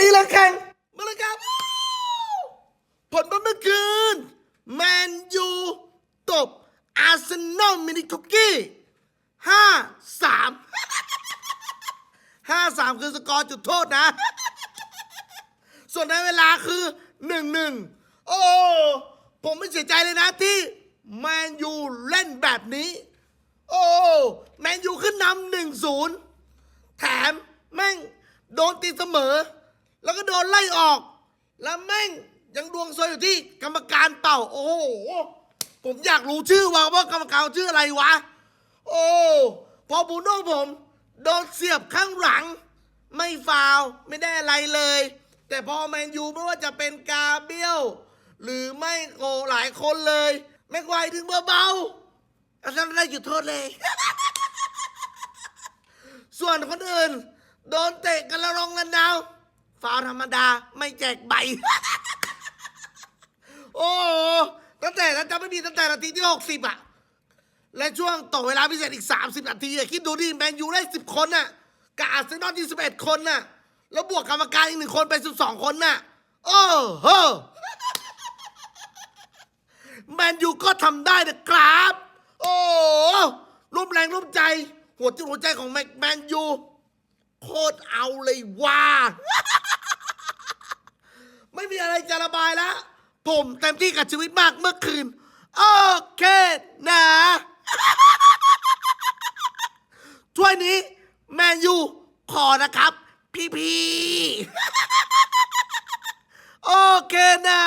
นี้แล้วแข่งมาเลยครับผลเมื่อคืนแมนยูตบอาร์เซนอลมินิคุกกี้ห้าสามห้าสามคือสกอร์จุดโทษนะ ส่วนในเวลาคือหนึ่งหนึ่งโอ้ผมไม่เสียใจเลยนะที่แมนยูเล่นแบบนี้ โอ้แมนยูขึ้นนำหนึ่งศูนย์แถมแม่งโดนตีเสมอ แล้วก็โดนไล่ออก แล้วแม่งยังดวงซวยอยู่ที่กรรมการเป่า โอ้โหผมอยากรู้ชื่อว่าว่ากรรมการชื่ออะไรวะ โอ้พอบูโน่ผมโดนเสียบข้างหลัง ไม่ฟาวไม่ได้อะไรเลย แต่พอแมนยูไม่ว่าจะเป็นกาเบียลหรือไม่โกหลายคนเลยแม็กไวถึงเบาๆอาจารย์ได้หยุดโทษเลย ส่วนคนอื่น โดนเตะกันละรองกันดาว ฟาวธรรมดาไม่แจกใบ โอ้โหตั้งแต่นั้นจะไม่มีตั้งแต่นาทีที่ 60 อะ และช่วงต่อเวลาพิเศษอีก 30 นาทีอะคิดดูดิแมนยูได้ 10 คนน่ะกับอาร์เซนอลที่ 11 คนน่ะ แล้วบวกกรรมการอีกหนึ่งคนเป็น 12 คนน่ะ โอ้โหแมนยูก็ทำได้นะครับ โอ้ร่วมแรงร่วมใจ หัวจิตหัวใจของแมแมนยูโคตรเอาเลยว่า ไม่มีอะไรจะระบายแล้วผมเต็มที่กับชีวิตมากเมื่อคืน โอเคนะถ้วยนี้ แมนยูขอนะครับ พี่พี่โอเคนะ